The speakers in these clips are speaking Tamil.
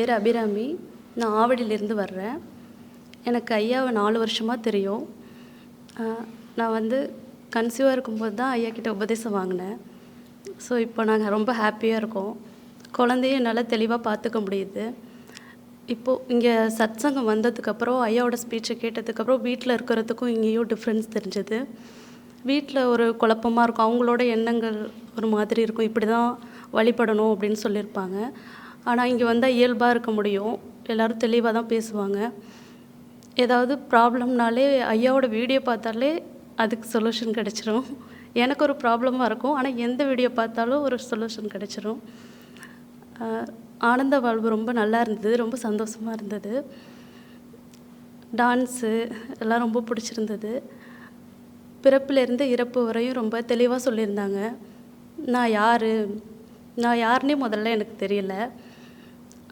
பேர் அபிராமி. நான் ஆவடியிலேருந்து வர்றேன். எனக்கு ஐயாவை நாலு வருஷமாக தெரியும். நான் வந்து கன்சீவாக இருக்கும்போது தான் ஐயா கிட்ட உபதேசம் வாங்கினேன். ஸோ இப்போ நாங்கள் ரொம்ப ஹாப்பியாக இருக்கோம். குழந்தைய என்னால் தெளிவாக பார்த்துக்க முடியுது. இப்போது இங்கே சத்சங்கம் வந்ததுக்கப்புறம் ஐயாவோட ஸ்பீச்சை கேட்டதுக்கப்புறம் வீட்டில் இருக்கிறதுக்கும் இங்கேயும் டிஃப்ரென்ஸ் தெரிஞ்சது. வீட்டில் ஒரு குழப்பமாக இருக்கும். அவங்களோட எண்ணங்கள் ஒரு மாதிரி இருக்கும். இப்படி தான் வழிபடணும் அப்படின்னு சொல்லியிருப்பாங்க. ஆனால் இங்கே வந்தால் இயல்பாக இருக்க முடியும். எல்லோரும் தெளிவாக தான் பேசுவாங்க. ஏதாவது ப்ராப்ளம்னாலே ஐயாவோட வீடியோ பார்த்தாலே அதுக்கு சொல்யூஷன் கிடச்சிரும். எனக்கு ஒரு ப்ராப்ளமாக இருக்கும். ஆனால் எந்த வீடியோ பார்த்தாலும் ஒரு சொல்யூஷன் கிடச்சிரும். ஆனந்த வாழ்வு ரொம்ப நல்லா இருந்தது. ரொம்ப சந்தோஷமாக இருந்தது. டான்ஸு எல்லாம் ரொம்ப பிடிச்சிருந்தது. பிறப்பிலேருந்து இறப்பு வரையும் ரொம்ப தெளிவாக சொல்லியிருந்தாங்க. நான் யார்? நான் யாருன்னே முதல்ல எனக்கு தெரியல.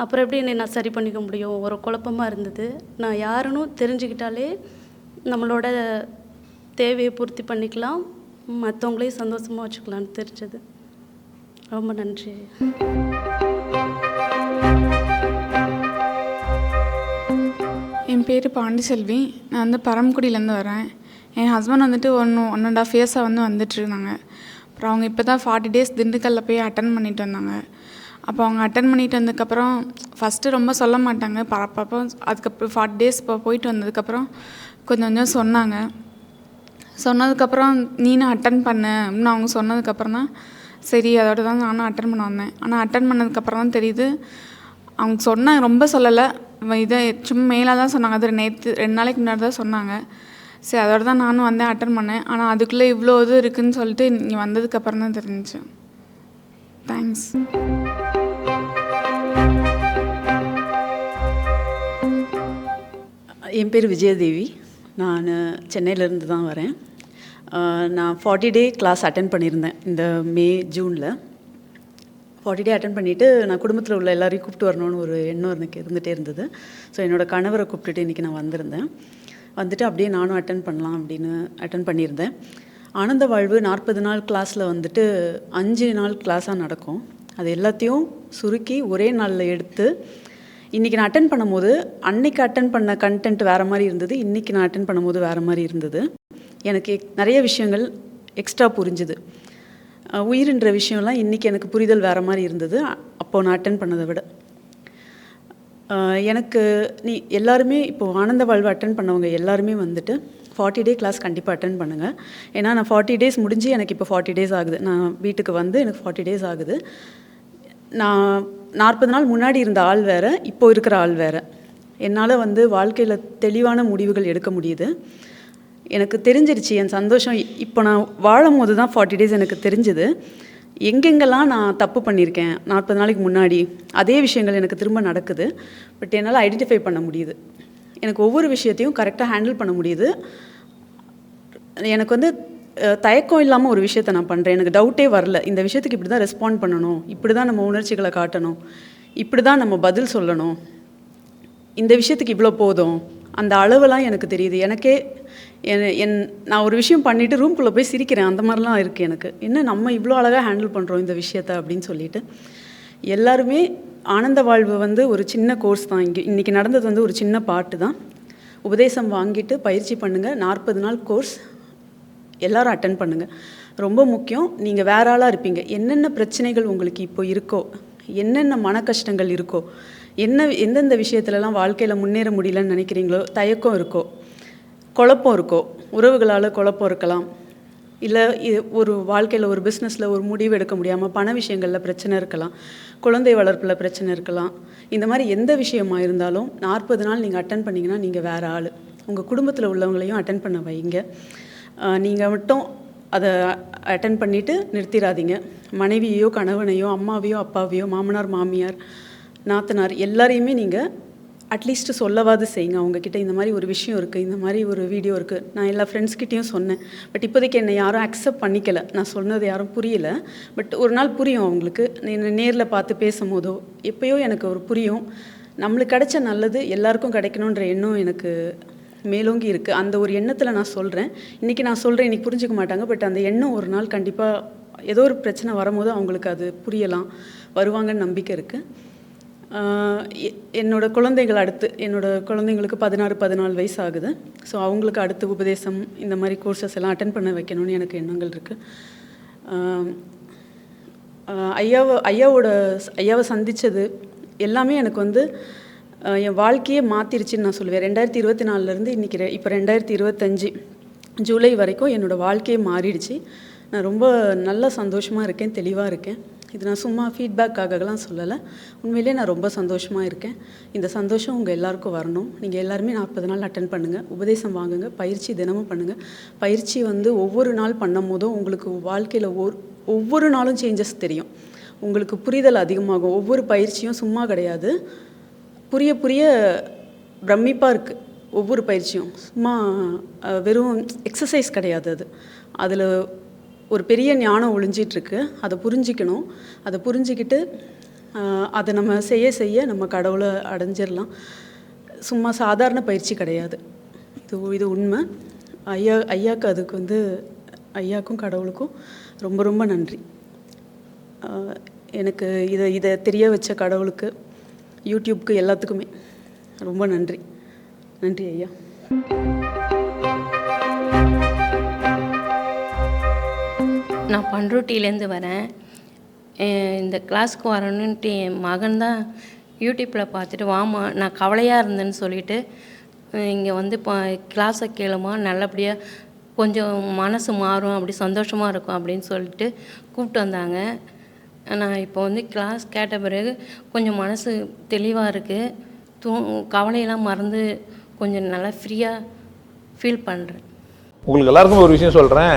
அப்புறம் எப்படி என்னை நான் சரி பண்ணிக்க முடியும்? ஒரு குழப்பமாக இருந்தது. நான் யாருன்னு தெரிஞ்சுக்கிட்டாலே நம்மளோட தேவையை பூர்த்தி பண்ணிக்கலாம். மற்றவங்களையும் சந்தோஷமாக வச்சுக்கலான்னு தெரிஞ்சது. ரொம்ப நன்றி. என் பேர் பாண்டிசெல்வி நான் வந்து பரமக்குடியிலேருந்து வரேன். என் ஹஸ்பண்ட் வந்துட்டு ஒன் ஒன் அண்ட் ஆஃப் இயர்ஸாக வந்து வந்துட்டுருந்தாங்க அப்புறம் அவங்க இப்போ தான் ஃபார்ட்டி டேஸ் திண்டுக்கல்லில் போய் அட்டன் பண்ணிட்டு வந்தாங்க. அப்போ அவங்க அட்டன் பண்ணிட்டு வந்ததுக்கப்புறம் ஃபஸ்ட்டு ரொம்ப சொல்ல மாட்டாங்க. அப்பப்போ அதுக்கப்புறம் ஃபார்ட்டி டேஸ் இப்போ போயிட்டு வந்ததுக்கப்புறம் கொஞ்சம் கொஞ்சம் சொன்னாங்க. சொன்னதுக்கப்புறம் நீனும் அட்டன் பண்ண? அப்படின்னு அவங்க சொன்னதுக்கப்புறம் தான் சரி அதோட தான் நானும் அட்டன் பண்ண வந்தேன். ஆனால் அட்டன் பண்ணதுக்கப்புறம் தான் தெரியுது. அவங்க சொன்னாங்க ரொம்ப சொல்லலை. இதை சும்மா மேலாக தான் சொன்னாங்க. அது நேற்று ரெண்டு நாளைக்கு முன்னாடி தான் சொன்னாங்க. சரி அதோட தான் நானும் வந்தேன் அட்டன் பண்ணேன். ஆனால் அதுக்குள்ளே இவ்வளோ இது இருக்குதுன்னு சொல்லிட்டு இங்கே வந்ததுக்கப்புறம் தான் தெரிஞ்சுச்சு. தேங்க்ஸ் என் பேர் விஜயதேவி. நான் சென்னையிலேருந்து தான் வரேன். நான் ஃபார்ட்டி டே கிளாஸ் அட்டன் பண்ணியிருந்தேன் இந்த மே ஜூனில். ஃபார்ட்டி டே அட்டன் பண்ணிவிட்டு நான் குடும்பத்தில் உள்ள எல்லாரையும் கூப்பிட்டு வரணும்னு ஒரு எண்ணம் எனக்கு இருந்துகிட்டே இருந்தது. ஸோ என்னோட கணவரை கூப்பிட்டுட்டு இன்றைக்கி நான் வந்திருந்தேன். வந்துட்டு அப்படியே நானும் அட்டன் பண்ணலாம் அப்படின்னு அட்டன் பண்ணியிருந்தேன். ஆனந்த வாழ்வு நாற்பது நாள் கிளாஸில் வந்துட்டு அஞ்சு நாள் கிளாஸாக நடக்கும். அது எல்லாத்தையும் சுருக்கி ஒரே நாளில் எடுத்து இன்றைக்கி நான் அட்டன் பண்ணும்போது அன்னைக்கு அட்டன் பண்ண கண்டென்ட் வேறு மாதிரி இருந்தது இன்றைக்கி நான் அட்டன் பண்ணும்போது வேறு மாதிரி இருந்தது. எனக்கு நிறைய விஷயங்கள் எக்ஸ்ட்ரா புரிஞ்சுது. உயிர்ன்ற விஷயம்லாம் இன்றைக்கி எனக்கு புரிதல் வேறு மாதிரி இருந்தது. அப்போது நான் அட்டன் பண்ணதை விட. எனக்கு நீ எல்லாருமே இப்போது ஆனந்த வாழ்வு அட்டன் பண்ணவங்க எல்லாருமே வந்துட்டு ஃபார்ட்டி டே கிளாஸ் கண்டிப்பாக அட்டன் பண்ணுங்கள் ஏன்னா நான் ஃபார்ட்டி டேஸ் முடிஞ்சு எனக்கு இப்போ ஃபார்ட்டி டேஸ் ஆகுது. நான் வீட்டுக்கு வந்து எனக்கு ஃபார்ட்டி டேஸ் ஆகுது. நான் நாற்பது நாள் முன்னாடி இருந்த ஆள் வேறு இப்போ இருக்கிற ஆள் வேறு. என்னால் வந்து வாழ்க்கையில் தெளிவான முடிவுகள் எடுக்க முடியுது. எனக்கு தெரிஞ்சிருச்சு என் சந்தோஷம் இப்போ நான் வாழும் போது தான் ஃபார்ட்டி டேஸ் எனக்கு தெரிஞ்சுது. எங்கெங்கெல்லாம் நான் தப்பு பண்ணியிருக்கேன் நாற்பது நாளைக்கு முன்னாடி அதே விஷயங்கள் எனக்கு திரும்ப நடக்குது. பட் என்னால் ஐடென்டிஃபை பண்ண முடியுது. எனக்கு ஒவ்வொரு விஷயத்தையும் கரெக்டாக ஹேண்டில் பண்ண முடியுது. எனக்கு வந்து தயக்கம் இல்லாமல் ஒரு விஷயத்த நான் பண்ணுறேன் எனக்கு டவுட்டே வரல. இந்த விஷயத்துக்கு இப்படி தான் ரெஸ்பாண்ட் பண்ணணும். இப்படி தான் நம்ம உணர்ச்சிகளை காட்டணும். இப்படி தான் நம்ம பதில் சொல்லணும். இந்த விஷயத்துக்கு இவ்வளோ போதும். அந்த அளவெல்லாம் எனக்கு தெரியுது. எனக்கே என் என் நான் ஒரு விஷயம் பண்ணிவிட்டு ரூம்குள்ளே போய் சிரிக்கிறேன். அந்த மாதிரிலாம் இருக்குது எனக்கு. என்ன நம்ம இவ்வளோ அழகாக ஹேண்டில் பண்ணுறோம் இந்த விஷயத்த அப்படின்னு சொல்லிட்டு. எல்லாருமே ஆனந்த வாழ்வு வந்து ஒரு சின்ன கோர்ஸ் தான். இங்கே இன்றைக்கி நடந்தது வந்து ஒரு சின்ன பாட்டு தான். உபதேசம் வாங்கிட்டு பயிற்சி பண்ணுங்கள் நாற்பது நாள் கோர்ஸ் எல்லாரும் அட்டன் பண்ணுங்கள் ரொம்ப முக்கியம். நீங்கள் வேற ஆளாக இருப்பீங்க. என்னென்ன பிரச்சனைகள் உங்களுக்கு இப்போ இருக்கோ என்னென்ன மன கஷ்டங்கள் இருக்கோ என்ன எந்தெந்த விஷயத்துலலாம் வாழ்க்கையில் முன்னேற முடியலன்னு நினைக்கிறீங்களோ தயக்கம் இருக்கோ குழப்பம் இருக்கோ உறவுகளால் குழப்பம் இருக்கலாம். இல்லை ஒரு வாழ்க்கையில் ஒரு பிஸ்னஸில் ஒரு முடிவு எடுக்க முடியாமல் பண விஷயங்களில் பிரச்சனை இருக்கலாம். குழந்தை வளர்ப்பில் பிரச்சனை இருக்கலாம். இந்த மாதிரி எந்த விஷயமா இருந்தாலும் நாற்பது நாள் நீங்கள் அட்டன் பண்ணிங்கன்னா நீங்கள் வேறு ஆள். உங்கள் குடும்பத்தில் உள்ளவங்களையும் அட்டன் பண்ண வைங்க. நீங்கள் மட்டும் அதை அட்டன் பண்ணிவிட்டு நிறுத்திடாதீங்க மனைவியோ கணவனையோ அம்மாவையோ அப்பாவையோ மாமனார் மாமியார் நாத்தனார் எல்லாரையுமே நீங்கள் அட்லீஸ்ட் சொல்லவாது செய்யுங்க. அவங்கக்கிட்ட இந்த மாதிரி ஒரு விஷயம் இருக்குது இந்த மாதிரி ஒரு வீடியோ இருக்குது நான் எல்லா ஃப்ரெண்ட்ஸ்கிட்டையும் சொன்னேன். பட் இப்போதைக்கு என்னை யாரும் அக்செப்ட் பண்ணிக்கல. நான் சொன்னது யாரும் புரியல. பட் ஒரு நாள் புரியும் அவங்களுக்கு. என்னை நேரில் பார்த்து பேசும்போதோ எப்போயோ எனக்கு ஒரு புரியும். நம்மளுக்கு கிடைச்ச நல்லது எல்லாருக்கும் கிடைக்கணுன்ற எண்ணம் எனக்கு மேலோங்கி இருக்குது அந்த ஒரு எண்ணத்தில் நான் சொல்கிறேன் இன்றைக்கி நான் சொல்கிறேன் இன்றைக்கி புரிஞ்சுக்க மாட்டாங்க. பட் அந்த எண்ணம் ஒரு நாள் கண்டிப்பாக ஏதோ ஒரு பிரச்சனை வரும்போது அவங்களுக்கு அது புரியலாம். வருவாங்கன்னு நம்பிக்கை இருக்குது என்னோட குழந்தைகள் அடுத்து என்னோட குழந்தைங்களுக்கு பதினாறு பதினாலு வயசு ஆகுது. ஸோ அவங்களுக்கு அடுத்து உபதேசம் இந்த மாதிரி கோர்சஸ் எல்லாம் அட்டன் பண்ண வைக்கணும்னு எனக்கு எண்ணங்கள் இருக்குது ஐயாவை ஐயாவோட ஐயாவை சந்தித்தது எல்லாமே எனக்கு வந்து என் வாழ்க்கையே மாற்றிருச்சுன்னு நான் சொல்லுவேன். ரெண்டாயிரத்தி இருபத்தி நாலுலேருந்து இன்றைக்கி இப்போ ரெண்டாயிரத்தி இருபத்தஞ்சி ஜூலை வரைக்கும் என்னோடய வாழ்க்கையே மாறிடுச்சு. நான் ரொம்ப நல்ல சந்தோஷமாக இருக்கேன் தெளிவாக இருக்கேன். இது நான் சும்மா ஃபீட்பேக்காகலாம் சொல்லலை. உண்மையிலேயே நான் ரொம்ப சந்தோஷமாக இருக்கேன். இந்த சந்தோஷம் உங்கள் எல்லாருக்கும் வரணும். நீங்கள் எல்லாருமே நாற்பது நாள் அட்டன் பண்ணுங்கள் உபதேசம் வாங்குங்க. பயிற்சி தினமும் பண்ணுங்கள் பயிற்சி வந்து ஒவ்வொரு நாள் பண்ணும் போதும் உங்களுக்கு வாழ்க்கையில் ஒரு ஒவ்வொரு நாளும் சேஞ்சஸ் தெரியும். உங்களுக்கு புரிதல் அதிகமாகும். ஒவ்வொரு பயிற்சியும் சும்மா கிடையாது. புரிய புரிய பிரமிப்பாக இருக்குது ஒவ்வொரு பயிற்சியும். சும்மா வெறும் எக்ஸசைஸ் கிடையாது அது. அதில் ஒரு பெரிய ஞானம் ஒளிஞ்சிட்ருக்கு. அதை புரிஞ்சிக்கணும். அதை புரிஞ்சிக்கிட்டு அதை நம்ம செய்ய செய்ய நம்ம கடவுளை அடைஞ்சிடலாம் சும்மா சாதாரண பயிற்சி கிடையாது. இது இது உண்மை. ஐயா ஐயாக்கு அதுக்கு வந்து ஐயாக்கும் கடவுளுக்கும் ரொம்ப ரொம்ப நன்றி. எனக்கு இதை இதை தெரிய வச்ச கடவுளுக்கு யூடியூப்க்கு எல்லாத்துக்குமே ரொம்ப நன்றி. நன்றி ஐயா. நான் பண்ருட்டியிலேருந்து வரேன். இந்த கிளாஸ்க்கு வரணுன்ட்டு என் மகன் தான் யூடியூப்பில் பார்த்துட்டு வாமா நான் கவலையாக இருந்தேன்னு சொல்லிட்டு இங்கே வந்து இப்போ கிளாஸை கேளுமா நல்லபடியாக கொஞ்சம் மனசு மாறும் அப்படி சந்தோஷமாக இருக்கும் அப்படின்னு சொல்லிட்டு கூப்பிட்டு வந்தாங்க. நான் இப்போ வந்து கிளாஸ் கேட்ட பிறகு கொஞ்சம் மனசு தெளிவாக இருக்குது தூ கவலையெல்லாம் மறந்து கொஞ்சம் நல்லா ஃப்ரீயாக ஃபீல் பண்ணுறேன் உங்களுக்கு எல்லாருக்கும் ஒரு விஷயம் சொல்கிறேன்